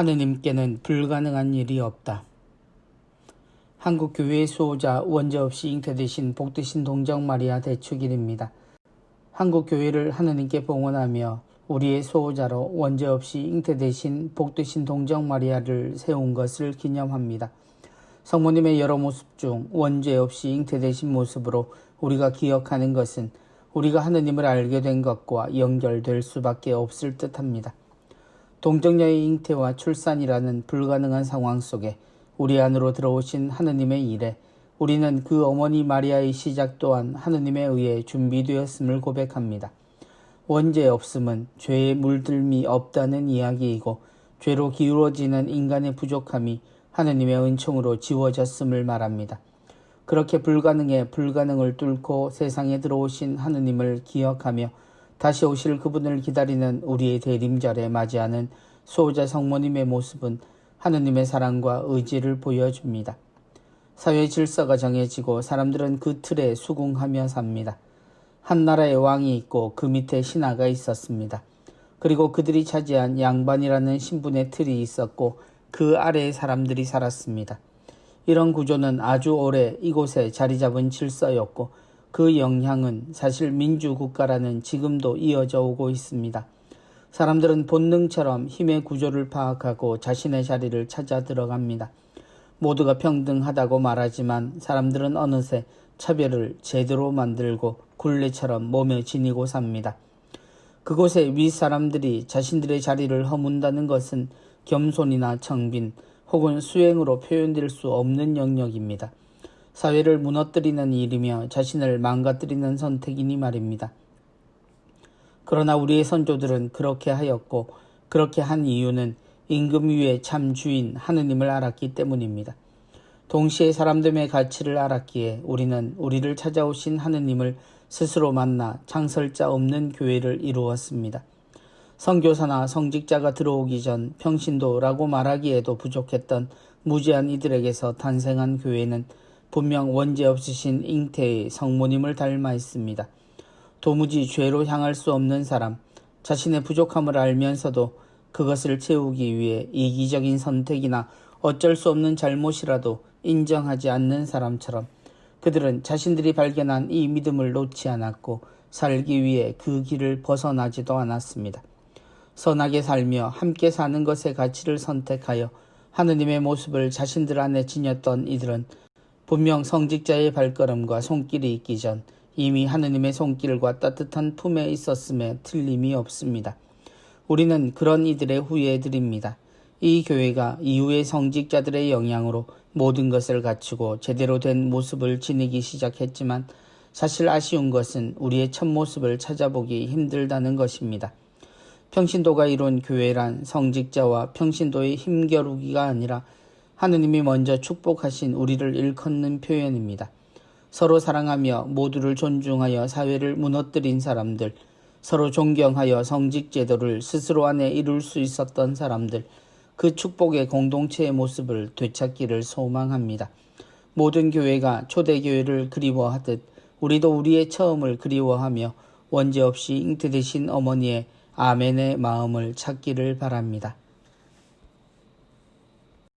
하느님께는 불가능한 일이 없다. 한국 교회의 수호자 원죄 없이 잉태되신 복되신 동정 마리아 대축일입니다. 한국 교회를 하느님께 봉헌하며 우리의 수호자로 원죄 없이 잉태되신 복되신 동정 마리아를 세운 것을 기념합니다. 성모님의 여러 모습 중 원죄 없이 잉태되신 모습으로 우리가 기억하는 것은 우리가 하느님을 알게 된 것과 연결될 수밖에 없을 듯합니다. 동정녀의 잉태와 출산이라는 불가능한 상황 속에 우리 안으로 들어오신 하느님의 일에 우리는 그 어머니 마리아의 시작 또한 하느님에 의해 준비되었음을 고백합니다. 원죄 없음은 죄의 물들미 없다는 이야기이고 죄로 기울어지는 인간의 부족함이 하느님의 은총으로 지워졌음을 말합니다. 그렇게 불가능에 불가능을 뚫고 세상에 들어오신 하느님을 기억하며 다시 오실 그분을 기다리는 우리의 대림절에 맞이하는 수호자 성모님의 모습은 하느님의 사랑과 의지를 보여줍니다. 사회 질서가 정해지고 사람들은 그 틀에 수긍하며 삽니다. 한 나라의 왕이 있고 그 밑에 신하가 있었습니다. 그리고 그들이 차지한 양반이라는 신분의 틀이 있었고 그 아래에 사람들이 살았습니다. 이런 구조는 아주 오래 이곳에 자리 잡은 질서였고 그 영향은 사실 민주국가라는 지금도 이어져 오고 있습니다. 사람들은 본능처럼 힘의 구조를 파악하고 자신의 자리를 찾아 들어갑니다. 모두가 평등하다고 말하지만 사람들은 어느새 차별을 제대로 만들고 굴레처럼 몸에 지니고 삽니다. 그곳에 윗사람들이 자신들의 자리를 허문다는 것은 겸손이나 청빈 혹은 수행으로 표현될 수 없는 영역입니다. 사회를 무너뜨리는 일이며 자신을 망가뜨리는 선택이니 말입니다. 그러나 우리의 선조들은 그렇게 하였고 그렇게 한 이유는 임금 위의 참 주인 하느님을 알았기 때문입니다. 동시에 사람됨의 가치를 알았기에 우리는 우리를 찾아오신 하느님을 스스로 만나 창설자 없는 교회를 이루었습니다. 성교사나 성직자가 들어오기 전 평신도라고 말하기에도 부족했던 무지한 이들에게서 탄생한 교회는 분명 원죄 없으신 잉태의 성모님을 닮아 있습니다. 도무지 죄로 향할 수 없는 사람, 자신의 부족함을 알면서도 그것을 채우기 위해 이기적인 선택이나 어쩔 수 없는 잘못이라도 인정하지 않는 사람처럼 그들은 자신들이 발견한 이 믿음을 놓지 않았고 살기 위해 그 길을 벗어나지도 않았습니다. 선하게 살며 함께 사는 것의 가치를 선택하여 하느님의 모습을 자신들 안에 지녔던 이들은 분명 성직자의 발걸음과 손길이 있기 전 이미 하느님의 손길과 따뜻한 품에 있었음에 틀림이 없습니다. 우리는 그런 이들의 후예들입니다. 이 교회가 이후의 성직자들의 영향으로 모든 것을 갖추고 제대로 된 모습을 지니기 시작했지만 사실 아쉬운 것은 우리의 첫 모습을 찾아보기 힘들다는 것입니다. 평신도가 이룬 교회란 성직자와 평신도의 힘겨루기가 아니라 하느님이 먼저 축복하신 우리를 일컫는 표현입니다. 서로 사랑하며 모두를 존중하여 사회를 무너뜨린 사람들, 서로 존경하여 성직 제도를 스스로 안에 이룰 수 있었던 사람들, 그 축복의 공동체의 모습을 되찾기를 소망합니다. 모든 교회가 초대교회를 그리워하듯 우리도 우리의 처음을 그리워하며 원죄 없이 잉태되신 어머니의 아멘의 마음을 찾기를 바랍니다.